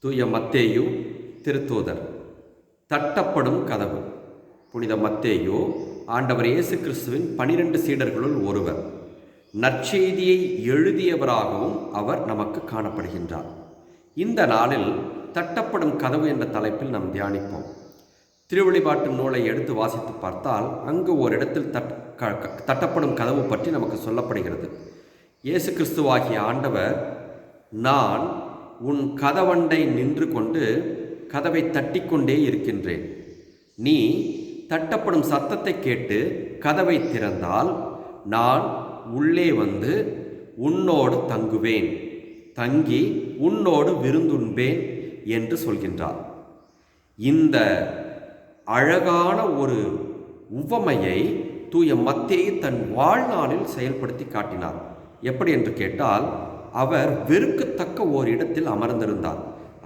தூய மத்தேயு திருத்தூதர். தட்டப்படும் கதவு. புனித மத்தேயு ஆண்டவர் இயேசு கிறிஸ்துவின் பனிரெண்டு சீடர்களுள் ஒருவர். நற்செய்தியை எழுதியவராகவும் அவர் நமக்கு காணப்படுகின்றார். இந்த நாளில் தட்டப்படும் கதவு என்ற தலைப்பில் நாம் தியானிப்போம். திருவழிபாட்டு நூலை எடுத்து வாசித்து பார்த்தால் அங்கு ஒரு இடத்தில் தட் க- க- தட்டப்படும் கதவு பற்றி நமக்கு சொல்லப்படுகிறது. இயேசு கிறிஸ்துவாகிய ஆண்டவர் நான் உன் கதவண்டை நின்று கொண்டு கதவை தட்டிக்கொண்டே இருக்கின்றேன். நீ தட்டப்படும் சத்தத்தை கேட்டு கதவை திறந்தால் நான் உள்ளே வந்து உன்னோடு தங்குவேன். தங்கி உன்னோடு விருந்துண்பேன் என்று சொல்கின்றார் இந்த அழகான ஒரு உவமையை தூய மத்தேயு தன் வாழ்நாளில் செயல்படுத்தி காட்டினார். எப்படி என்று கேட்டால் அவர் வெறுக்கத்தக்க ஓர் இடத்தில் அமர்ந்திருந்தார்.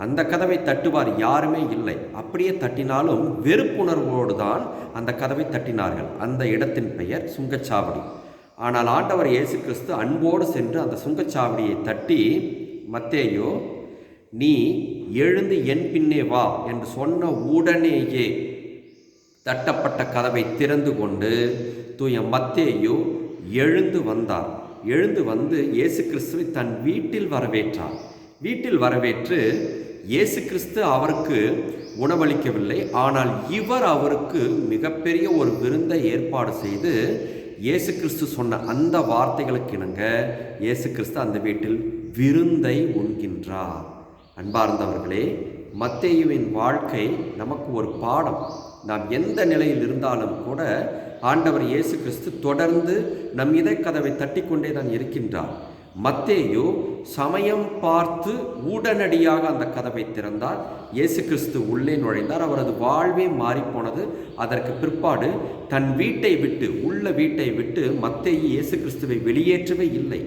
அந்த கதவை தட்டுவார் யாருமே இல்லை. அப்படியே தட்டினாலும் வெறுப்புணர்வோடு தான் அந்த கதவை தட்டினார்கள். அந்த இடத்தின் பெயர் சுங்கச்சாவடி. ஆனால் ஆண்டவர் இயேசு கிறிஸ்து அன்போடு சென்று அந்த சுங்கச்சாவடியை தட்டி மத்தேயோ நீ எழுந்து என் பின்னே வா என்று சொன்ன உடனேயே தட்டப்பட்ட கதவை திறந்து கொண்டு தூய மத்தேயோ எழுந்து வந்தார். எழுந்து வந்து இயேசு கிறிஸ்துவை தன் வீட்டில் வரவேற்றார். வீட்டில் வரவேற்று இயேசு கிறிஸ்து அவருக்கு உணவளிக்கவில்லை. ஆனால் இவர் அவருக்கு மிகப்பெரிய ஒரு விருந்தை ஏற்பாடு செய்து இயேசு கிறிஸ்து சொன்ன அந்த வார்த்தைகளுக்கு இணங்க இயேசு கிறிஸ்து அந்த வீட்டில் விருந்தை உண்கின்றார். அன்பார்ந்தவர்களே மத்தேயுவின் வாழ்க்கை நமக்கு ஒரு பாடம். நாம் எந்த நிலையில் இருந்தாலும் கூட ஆண்டவர் இயேசு கிறிஸ்து தொடர்ந்து நம் இதயக்கதவை தட்டிக்கொண்டே தான் இருக்கின்றார். மத்தேயு சமயம் பார்த்து உடனடியாக அந்த கதவை திறந்தார். இயேசு கிறிஸ்து உள்ளே நுழைந்தார். அவரது வாழ்வே மாறிப்போனது. அதற்கு பிற்பாடு தன் வீட்டை விட்டு உள்ள வீட்டை விட்டு மத்தேயு இயேசு கிறிஸ்துவை வெளியேற்றவே இல்லை.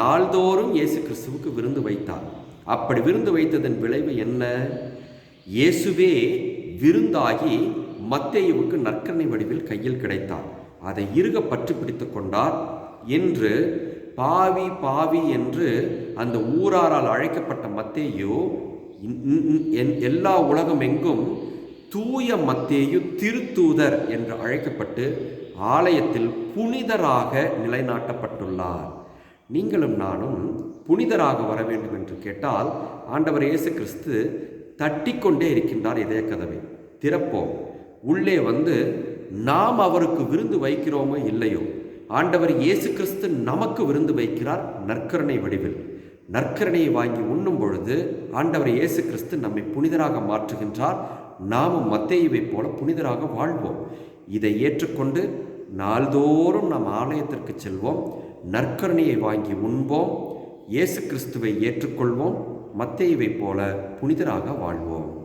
நாள்தோறும் இயேசு கிறிஸ்துவுக்கு விருந்து வைத்தார். அப்படி விருந்து வைத்ததன் விளைவு என்ன? இயேசுவே விருந்தாகி மத்தேயுவுக்கு நற்கரணை வடிவில் கையில் கிடைத்தார் அதை இருக பற்றி பிடித்து கொண்டார். என்று பாவி பாவி என்று அந்த ஊராரால் அழைக்கப்பட்ட மத்தேயு என்- எல்லா உலகம் எங்கும் தூய மத்தேயு திருத்தூதர் என்று அழைக்கப்பட்டு ஆலயத்தில் புனிதராக நிலைநாட்டப்பட்டுள்ளார். நீங்களும் நானும் புனிதராக வர வேண்டும் என்று கேட்டால் ஆண்டவர் இயேசு கிறிஸ்து தட்டிக்கொண்டே இருக்கின்றார் இதய கதவை. திறப்போம். உள்ளே வந்து நாம் அவருக்கு விருந்து வைக்கிறோமோ இல்லையோ? ஆண்டவர் இயேசு கிறிஸ்து நமக்கு விருந்து வைக்கிறார் நற்கருணை வடிவில். நற்கரணையை வாங்கி உண்ணும் பொழுது ஆண்டவர் இயேசு கிறிஸ்து நம்மை புனிதராக மாற்றுகின்றார். நாமும் மத்தேயுவை போல புனிதராக வாழ்வோம். இதை ஏற்றுக்கொண்டு நாள்தோறும் நாம் ஆலயத்திற்கு செல்வோம். நற்கருணையை வாங்கி உண்போம் இயேசு கிறிஸ்துவை ஏற்றுக்கொள்வோம் மத்தேயுவைப் போல புனிதராக வாழ்வோம்.